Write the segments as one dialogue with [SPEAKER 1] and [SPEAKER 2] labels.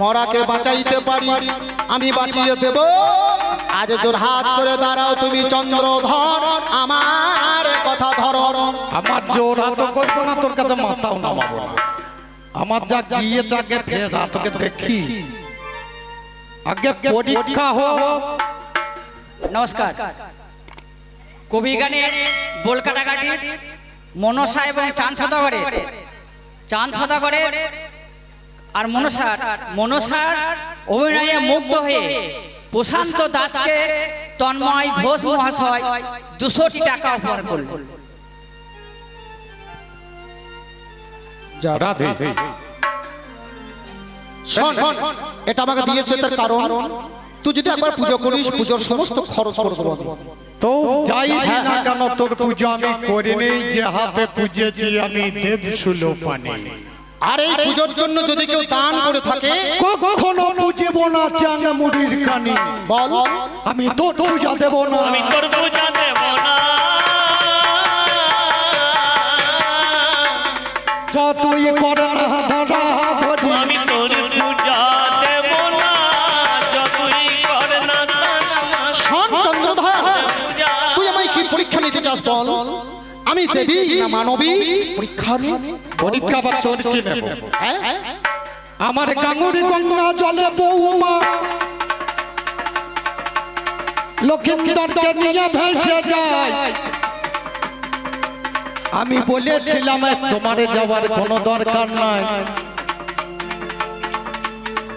[SPEAKER 1] মরাকে বাঁচাইতে পারি আমি বাঁচিয়ে দেব। আজ জোর হাত করে দাঁড়াও তুমি চন্দ্রধর আমার কথা ধরো।
[SPEAKER 2] আমার জোর হাত করব না তোর কাছে মাথাও নামাবো না। আমার যা গিয়েছে আগে ফের তোকে দেখি। আগে পরীক্ষা হোক।
[SPEAKER 3] নমস্কার। কবি গানের বোল কাটাকাটি মনসা এবং চাঁদ সদাগরের চাঁদ সদাগরের আর মনসার মনসার অভিনয়ে মুগ্ধ হয়ে প্রশান্ত দাসকে তন্ময় ঘোষ মহাশয় দুশোটি টাকা অফার করল
[SPEAKER 1] শোন এটা আমাকে দিয়েছে তার কারণ। তুই যদি একবার পুজো করিস পুজোর সমস্ত খরচ।
[SPEAKER 2] তো যাই না কেন তোর পুজো আমি করিনি যে হাতে পুজেছি আমি দেব সুলো পানি
[SPEAKER 1] আর এই পুজোর জন্য যদি কেউ দান করে থাকে
[SPEAKER 2] কখনো বুঝিব না চান মুড়ির কানে।
[SPEAKER 1] বল।
[SPEAKER 2] আমি তো পূজা দেব না।
[SPEAKER 4] আমি তোর পূজা দেব না।
[SPEAKER 2] যতই করে না
[SPEAKER 4] আমি দেবী না
[SPEAKER 1] মানবী? পরীক্ষা নে
[SPEAKER 2] পরীক্ষা বা তোর কি নেব?
[SPEAKER 1] হ্যাঁ?
[SPEAKER 2] আমার গাঙ্গুরি গঙ্গা জলে বৌমা নিয়ে ভেসে যায়। আমি বলেছিলাম তোমার যাওয়ার কোনো দরকার নাই।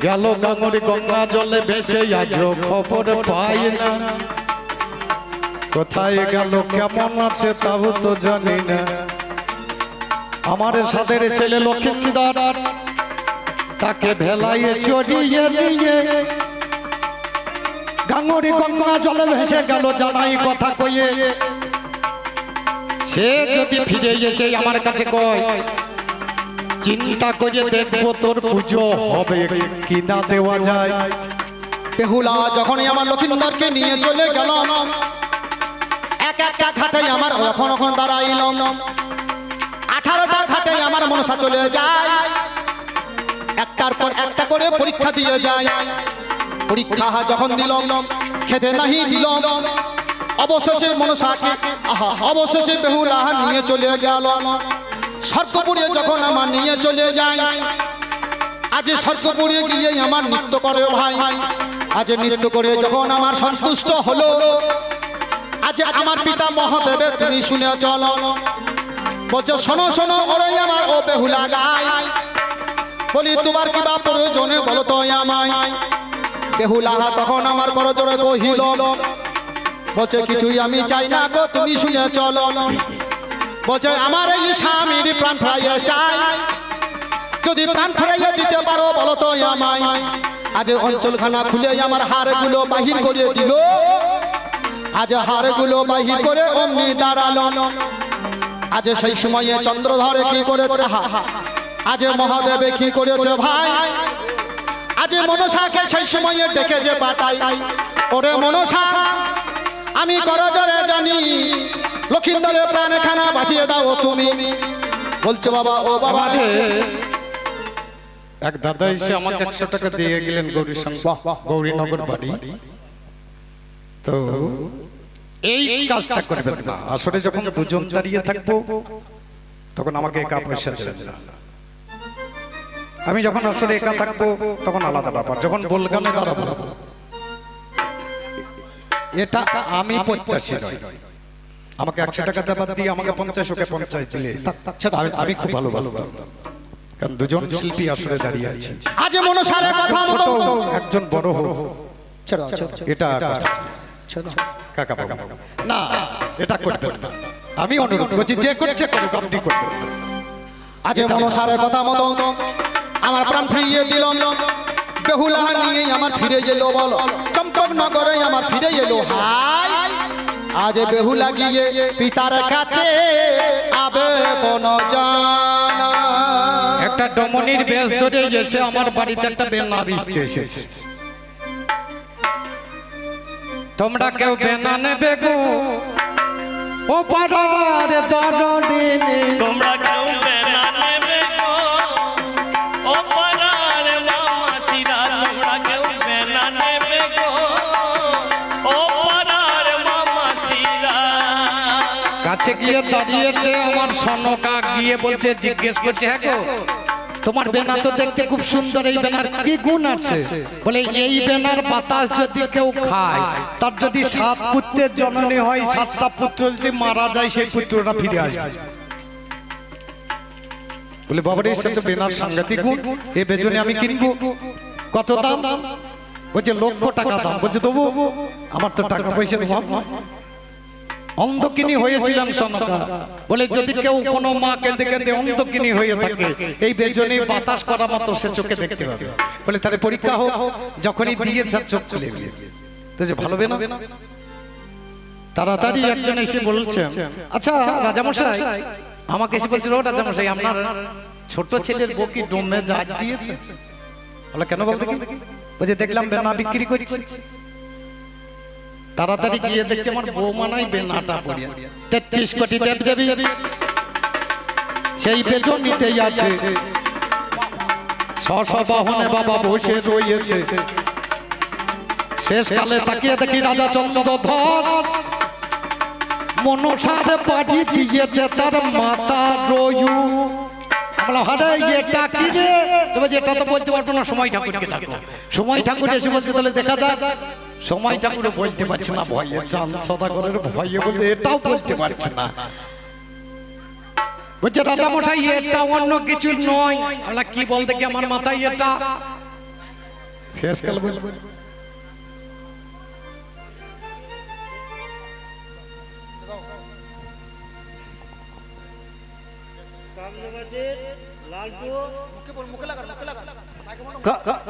[SPEAKER 2] গেল গাঙ্গুরি গঙ্গা জলে ভেসে আজও খবর পাই না। কোথায় গেল, কেমন আছে তাও তো জানি না। আমার সাথের ছেলে লক্ষিন্দর তাকে ভেলাইয়ে চড়িয়ে নিয়ে গাঙ্গরি গঙ্গা জলে ভেসে গেল জানাই কথা কইয়ে সে যদি ফিরে এসে আমার কাছে কয়, চিন্তা করে দেখব তোর পুজো হবে কি না দেওয়া যায়?
[SPEAKER 1] বেহুলা যখনই আমার লক্ষিন্দরকে নিয়ে চলে গেলাম এক একটা ঘাটে আমার এখন এখন দাঁড়াইলাম আঠারোটা ঘাটে আমার মনসা চলে যায়। একটার পর একটা করে পরীক্ষা দিয়ে যায়। পরীক্ষা যখন দিলাম খেতে নাহি দিলাম অবশেষে মনসাকে, আহা, অবশেষে বেহুলা নিয়ে চলে গেল। স্বর্গপুরে যখন আমার নিয়ে চলে যায়, আজ স্বর্গপুরে গিয়ে আমার নৃত্য করে ভাই। আজ নৃত্য করে যখন আমার সন্তুষ্ট হলো আজ আমার পিতা মহাদেবে তুমি শুনে চলো। বলছো শোনো শোনো ওরে আমার ও বেহুলা গায় বলি তোমার কি বা প্রয়োজনে বলো তো আমায়। বেহুলা তখন আমার করজোরে কহিল বলছে কিছুই আমি চাই না গো তুমি শুনে চলো। বলছে আমার এই স্বামীর প্রাণ ফ্রাইয়ে চাই। যদি প্রাণ ফেরাইয়া দিতে পারো বলো তো আমায়। আজ অঞ্চলখানা খুলে আমার হাড়গুলো বাহির করে দিল। আজ হাড়গুলো বাহির করে অমনি দাঁড়াল। আজ সেই সময়ে চন্দ্রধরে কি করেছে? আজ মহাদেবে কি করেছে ভাই? আজ মনসাকে সেই সময়ে ডেকে যে পাঠাই। ওরে মনসা আমি করজরে জানি লক্ষিন্দরের প্রাণখানা বাঁচিয়ে দাও তুমি। বলছো বাবা ও বাবা।
[SPEAKER 2] এক দাদা এসে আমাকে একশো টাকা দিয়ে গেলেন সঙ্গে। গৌরীনগর বাড়ি। তো এই কাজটা করবেন না। আসলে যখন দুজন দাঁড়িয়ে থাকব তখন আমাকে একা পয়সা দেবেন না। আমি যখন আসলে একা থাকব তখন আলাদা ব্যাপার। যখন বলগানে দাঁড়াবো এটা আমি প্রত্যাশী নয় আমাকে একশো টাকা দেবার দিয়ে আমাকে পঞ্চাশ ওকে পঞ্চাশ দিলে। আমি- আমি খুব ভালোবাসতাম। কারণ দুজন শিল্পী আসলে দাঁড়িয়ে আছে।
[SPEAKER 1] আজ মনসারে কথা
[SPEAKER 2] ছোট
[SPEAKER 1] মতো
[SPEAKER 2] একজন বড় হোক।
[SPEAKER 1] দাও,
[SPEAKER 2] এটা। কাকা বাবা। না এটা করবেন না। আমি অনুরোধ করছি যে করছে করুক আপনি করবেন।
[SPEAKER 1] আজ মনসারে কথা মতো আমার প্রাণ ফিরিয়ে দিল বেহুলা নিয়ে আমার ফিরে এলো বলো। চম্পক নগরে আমার ফিরে এলো। হাই! আজ বেহুলা গিয়ে পিতার কাছে আবেদন জানা
[SPEAKER 2] একটা ডমনির বেশ ধরে এসে আমার বাড়িতে একটা বেনা বিছতে এসেছে। তোমরা কেউ কেনা নেবে গো। ও পাড়ারে দড়ডিনি তোমরা কেউ বেনা নেবে গো। ও পাড়ারে মামাছিরা
[SPEAKER 4] তোমরা কেউ বেনা নেবে গো। ও পাড়ারে মামাছিরা
[SPEAKER 2] কাছে গিয়ে দাঁড়িয়েছে আমার সনকা গিয়ে বলছে জিজ্ঞেস করছে হ্যাঁ গো তোমার বেনা তো দেখতে খুব সুন্দর, এই বেনার কি গুণ আছে? বলে এই বেনার বাতাস যদি কেউ খায়, তার যদি সাত পুত্রের জননী হয়, সাতটা পুত্র যদি মারা যায়, সেই পুত্রটা ফিরে আসবে। বলে বাবার এই সাথে বেনার সাংঘাতিক গুণ। এ বেজনে আমি কিনবো। কত দাম? বলছে লক্ষ টাকা দাম। বলছে, তবু আমার তো টাকা পয়সা। অন্ধকিনী হয়েছিলাম সনকা। বলে যদি কেউ কোনো মা কেঁদে কেঁদে অন্ধকিনী হয়ে থাকে এই বেজনে বাতাস করা মতো সে চোখে দেখতে পাবে। বলে তাহলে পরীক্ষা হোক যখনই দিয়েছে চোখ খুলে গিয়েছে তো যে ভালো বেনা তাড়াতাড়ি একজন এসে বলছেন আচ্ছা রাজামশাই আমাকে এসে বলছিল রাজামশাই আপনার ছোট ছেলের বকি ডোমে জাজ দিয়েছে? বলে কেন বলতে কি? বলছে দেখলাম বেনা বিক্রি করছে। তাড়াতাড়ি গিয়ে দেখছে আমার বৌমা নাই বেনাটা পড়িয়া। তেত্রিশ কোটি দেব দেবী। সেই বেতন নিতেই আছে। বাহনে বাবা বসে রয়েছে। শেষকালে তাকিয়ে দেখি রাজা চন্দ্রধর। মনসারে পাঠি দিয়েছে তার মাতা রয়ু। আমরা হারে এটা কি রে? তবে যেটা তো বলতে পারব না সময় ঠাকুরকে ডাকো। সময় ঠাকুর এসে বলছে তাহলে দেখা যাক। সময় ঠাকুরও বলতে পারছে না, ভয়ে চাঁদ সদাগরের ভয়ে বলতে, এটাও বলতে পারছে না। বলছে রাজা মশাই এটা অন্য কিছু নয়। আমরা কি বলতে কি আমার মাথায় এটা? শেষকাল বলব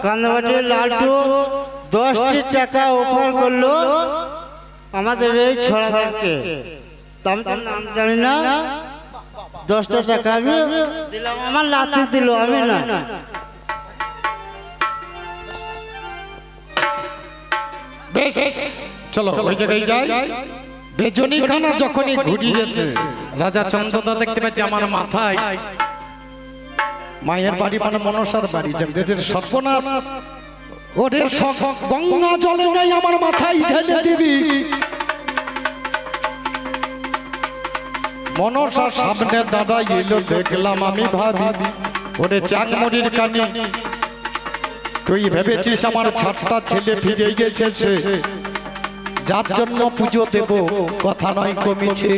[SPEAKER 5] কান্দামাটির লালটু। দশটি টাকা অফার করল আমাদের এই ছড়াদারকে আমি তার নাম জানি না। দশটা টাকা আমি দিলাম আমার লাথি দিল আমি না।
[SPEAKER 2] চলো ওই জায়গায় যাই। বেজনী খানা যখনই ঘুরিয়েছে রাজা চন্দ্রদা দেখতে পাচ্ছে আমার মাথায়। মায়ের বাড়ি মানে মনসার বাড়ি যেদের সর্বনাশ। ওরে গঙ্গা জলে নাই আমার মাথায় ঢেলে দিবি। মনসার সামনে দাদা এলো দেখলাম আমি ভাবি ওরে চাকমরির কানি তুই ভেবেছিস আমার ছাটটা ছেলে ফিরে গেছে যার জন্য পুজো দেব, কথা নয় কমিছে।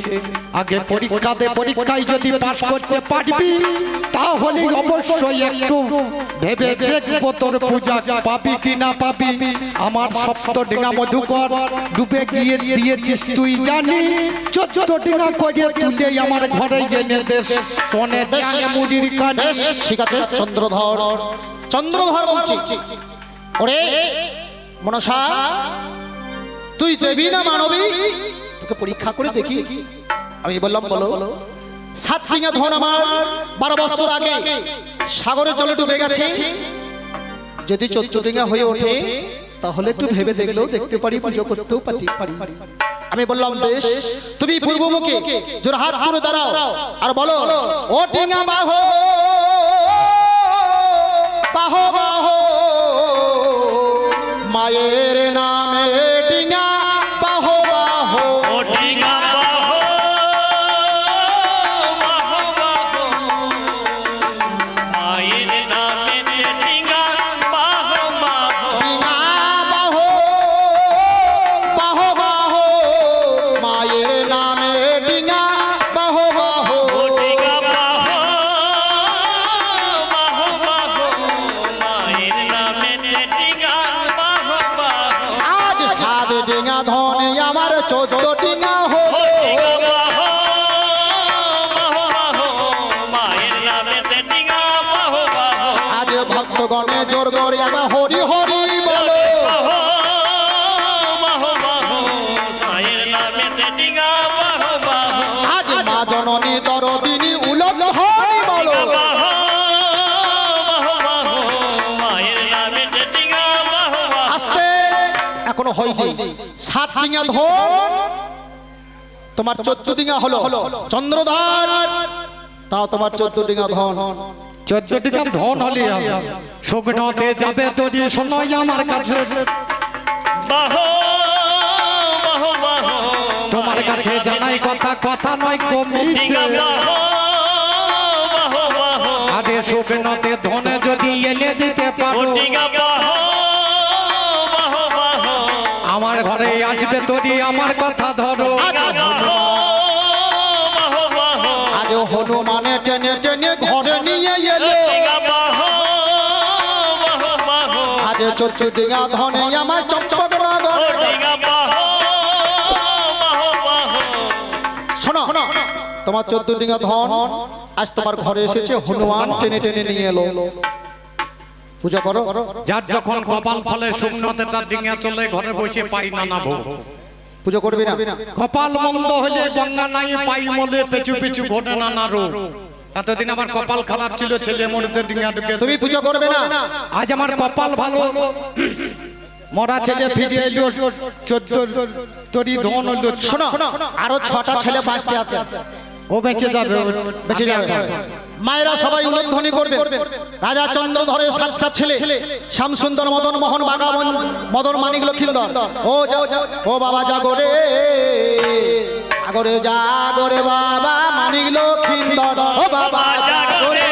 [SPEAKER 2] আগে পরীক্ষা দে, পরীক্ষায় যদি পাশ করতে পারবি, তাহলে অবশ্যই একটু ভেবে দেখব তোর পূজা পাবি কি না পাবি। আমার সপ্ত ডিঙা মধুকর ডুবে গিয়ে দিয়েছিস তুই জানি। চোদ্দ ডিঙা করে তুলে আমার ঘরে গেলে দেশ। শোনে জানে মুড়ির কানে।
[SPEAKER 1] ঠিক আছে চন্দ্রধর। চন্দ্রধর বলছি। ওরে, মনসা তুই দেবী না মানবী? তোকে পরীক্ষা করে দেখি। আমি বললাম বলো সাত টিঙা ধন আমার বারো বছর আগে। সাগরের জলে ডুবে গেছে। যদি চোদ্দ টিঙা হয়ে ওঠে তাহলে একটু ভেবে দেখলেও দেখতে পারি পুজো করতেও পারি। পারি। আমি বললাম বেশ তুমি পূর্বমুখী জোর হাত তুলে দাঁড়াও। আর বলো ও টিঙা বাহো এখনও হয়নি। সাত ডিঙা ধন তোমার চোদ্দ ডিঙা হলো চন্দ্রধার তাও তোমার চোদ্দ ডিঙা ধন।
[SPEAKER 2] চোদ্দ টাকা ধন হলে যাবে তৈরি শোনাই আমার কাছে।
[SPEAKER 4] বাহো, বাহো, বাহো।
[SPEAKER 2] তোমার কাছে জানাই কথা কথা নয় কমিছে
[SPEAKER 4] টিকা বাহ বাহ বাহ।
[SPEAKER 2] আরে ধনে যদি এনে দিতে পারো। তোরি আমার কথা ধরো।
[SPEAKER 1] আজ হনুমানে টেনে টেনে ঘরে নিয়ে এলো।
[SPEAKER 4] টিকা বাহ বাহ বাহ
[SPEAKER 1] আজ চতুর্দিগা ধনে আমার চম্পট
[SPEAKER 4] ও
[SPEAKER 1] নগরে
[SPEAKER 4] টিকা বাহ বাহ বাহ
[SPEAKER 1] শোনো তোমার চোদ্দ ডিঙা ধন আজ তোমার ঘরে এসেছে হনুমান টেনে টেনে নিয়ে এলো। পূজা করো।
[SPEAKER 2] যার যখন কপাল ফলে শুকনোতে তার ডিঙে চলে ঘরে বসে পাই না না ভোগ।
[SPEAKER 1] পুজো করবি না?
[SPEAKER 2] কপাল মন্দ হলে গঙ্গা নাই পাই মলে পেছু পিছু ঘটে না না রোগ। এতদিন আমার কপাল খারাপ ছিল ছেলে মরেছে ডিঙা ঢুকে
[SPEAKER 1] তুমি পুজো করবে না?
[SPEAKER 2] আজ আমার কপাল ভালো। মরা ছেলে ফিরে এলো চোদ্দ তরি ধন হলো
[SPEAKER 1] শোনো আরও ছটা ছেলে বাঁচতে আছে।
[SPEAKER 2] ও বেঁচে যাবে।
[SPEAKER 1] বেঁচে যাবে। মায়েরা সবাই উলধ্বনি করবে রাজা চন্দ্র চন্দ্রধরের সাতটা ছেলে শ্যামসুন্দর মদন মোহন বাগামন মদন মানিক লক্ষিন্দর ও যাও ও বাবা জাগরে জাগরে জাগরে বাবা মানিক লক্ষিন্দর ও বাবা জাগরে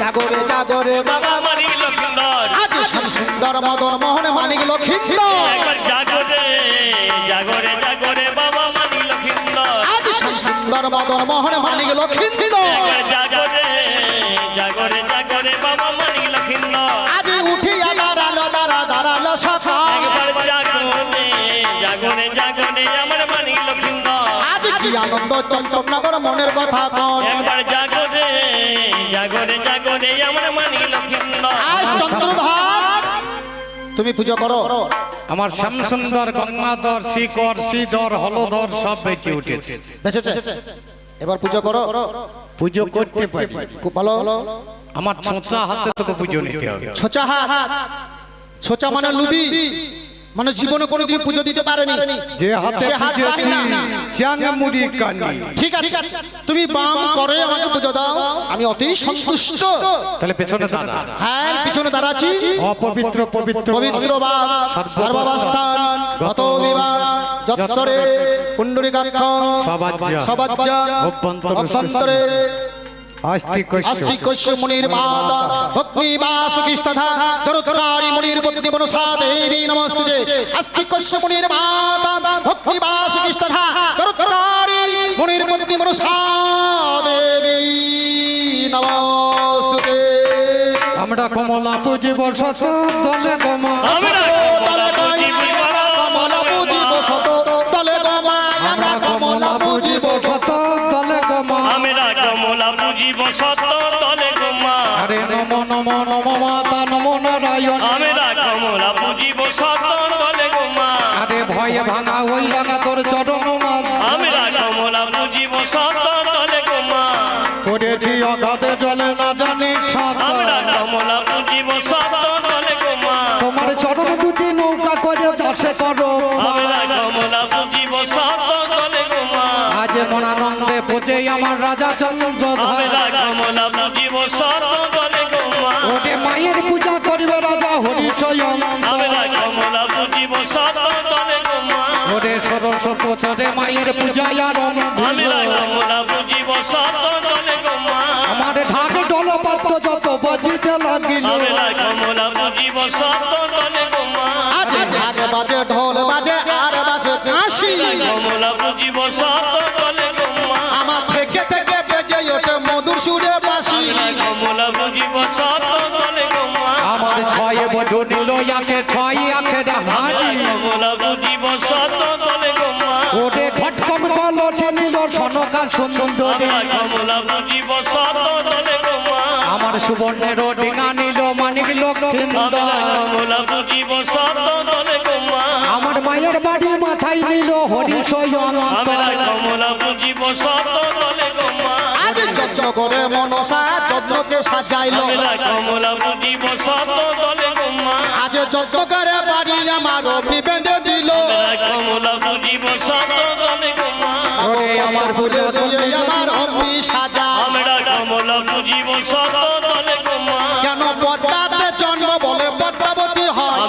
[SPEAKER 1] জাগরে জাগরে বাবা
[SPEAKER 4] বাবা মানি লক্ষিন্দর
[SPEAKER 1] আজ শ্যামসুন্দর মদন মোহন মানিক মদন মোহন মানিক লক্ষিন্দর
[SPEAKER 4] একবার জাগরে জাগরে জাগরে বাবা মানি লক্ষিন্দর
[SPEAKER 1] আজ উঠিয়া দাঁড়াল দাঁড়া দাঁড়াল সকাল
[SPEAKER 4] জাগরে জাগরে জাগরে আমার মানি লক্ষিন্দর
[SPEAKER 1] আজ কি আনন্দ চঞ্চলনগর মনের কথা কন।
[SPEAKER 4] একবার জাগরে জাগরে জাগরে আমার মানি লক্ষিন্দর
[SPEAKER 1] আজ চন্দ্রধর তুমি পুজো করো।
[SPEAKER 2] আমার শ্যামসুন্দর গঙ্গাধর শিকর শ্রীধর হলধর সব বেঁচে উঠেছে।
[SPEAKER 1] বেঁচেছে? এবার পুজো করো।
[SPEAKER 2] পুজো করতে পারি।
[SPEAKER 1] খুব ভালো।
[SPEAKER 2] আমার ছোঁচা হাতে তোকে পুজো নিতে হবে।
[SPEAKER 1] ছোচা হাত। ছোচা মানে লুবি। মানে জীবনে কোনোদিন পুজো দিতে পারেনি।
[SPEAKER 2] যে হাতে
[SPEAKER 1] হাত
[SPEAKER 2] মুড়ি কানি
[SPEAKER 1] ঠিক আছে। তুমি বাম করে আমাকে পুজো দাও। আমি অতি সন্তুষ্ট।
[SPEAKER 2] তাহলে পেছনে দাঁড়া।
[SPEAKER 1] হ্যাঁ পিছনে দাঁড়াচ্ছি
[SPEAKER 2] অপবিত্র পবিত্র
[SPEAKER 1] পবিত্র বাপ সর্বাবস্থান গত বিবাহ যৎসরে পুণ্ডরিকাক্ষং
[SPEAKER 2] সবাজ্য অভ্যন্তর।
[SPEAKER 1] অভ্যন্তরে।
[SPEAKER 2] আস্তিক
[SPEAKER 1] আস্তিকস্য মুনির মাতা। ভক্তি বাসুকিস্তথা জরৎকারি মুনির বুদ্ধি মনসা দেবী নমস্তুতে আস্তিকস্য মুনির মাতা। ভক্তি বাসুকিস্তথা জরৎকারি মুনির বুদ্ধি মনসা দেবী নমস্তুতে
[SPEAKER 2] আমরা কমলা
[SPEAKER 4] আমরা
[SPEAKER 1] তলে কমলা কমলা
[SPEAKER 4] তলে গোমা।
[SPEAKER 2] আরে নম নম নম মাতা নম নারায়ণ।
[SPEAKER 4] আমরা কমলা পুজিব সত তলে গোমা।
[SPEAKER 2] আরে ভয়ে ভাঙা ওই লাগা তোর চরণ মাল।
[SPEAKER 4] আমরা কমলা পুজিব সত তলে গোমা।
[SPEAKER 2] করেছি অগাধে জলে না জানি সাত
[SPEAKER 4] আমরা কমলা পুজিব সত তলে গোমা।
[SPEAKER 2] তোমার চরণ দুটি নৌকা করে দাসে করো পুজে আমার রাজা চন্দ্র ওটে মায়ের পূজা করবে রাজা হরি ওরে ষোড়শ বছরে মায়ের পূজায় আরম্ভ
[SPEAKER 4] আমরা
[SPEAKER 2] ঢাক ডল পাত্র যত বজিতে লাগিল আখে ছয়
[SPEAKER 4] গোমা
[SPEAKER 2] ওরে খটকম কলছে নিল সনকা সুন্দরী
[SPEAKER 4] আমরা
[SPEAKER 2] সুবর্ণের ডিঙা নিল মানিক লক্ষিন্দ
[SPEAKER 4] আমরা
[SPEAKER 2] মায়ের বাড়ি মাথায় নিল হরি
[SPEAKER 1] যজ্ঞ করে মনসা যজ্ঞকে সাজাইলো।
[SPEAKER 4] কমলা পুজিব সত গোমা
[SPEAKER 1] আজ যজ্ঞ করে বাড়ি আমার অগ্নি বেঁধে দিল।
[SPEAKER 4] আমরা
[SPEAKER 1] ফুলে দিয়ে আমার অগ্নি সাজা। কেন পদ্মাতে জন্ম বলে পদ্মাবতী হয়?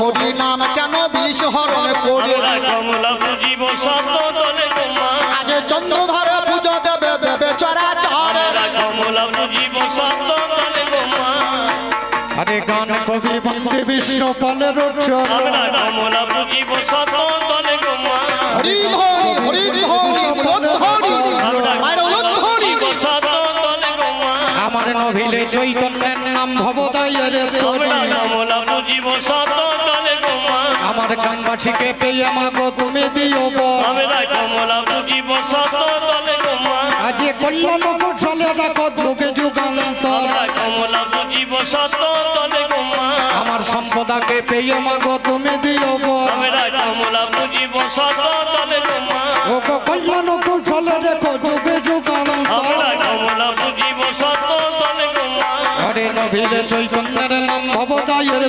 [SPEAKER 1] হরি নাম কেন বিষ হরণ করে আজ চন্দ্রধারে পুজো দেবে দেবে চরাচরে
[SPEAKER 4] আমরা কমলা বুঝিব সত দলে গোমা
[SPEAKER 2] আরে গান কবি বন্দে বিষ্ণু পালের
[SPEAKER 4] আমরা কমলা বুঝিব সত দলে গোমা
[SPEAKER 1] হরি হরি হরি হরি উলট হরি মায়ের উলট হরি
[SPEAKER 4] সত দলে গোমা
[SPEAKER 2] আমার নভিলে চৈতন্যের নাম ভবদয়ের
[SPEAKER 4] বুঝিব সত
[SPEAKER 2] আমার গ্রামবাসীকে পেয়ে মাগো তুমি দিও
[SPEAKER 4] আমরা কমলা দলে গোমা
[SPEAKER 2] কল্যাণ কৌশলে রাখো যুগে যুগান্তর।
[SPEAKER 4] কমলা দলে
[SPEAKER 2] আমার সম্পদাকে পেয়ে মাগো তুমি দিও
[SPEAKER 4] আমরা কমলা দলে
[SPEAKER 2] ও কল্যাণ কৌশলে রেখো যুগে যুগান্তর।
[SPEAKER 4] কমলা দলে
[SPEAKER 2] চৈতন্যের নাম ভবদয়ের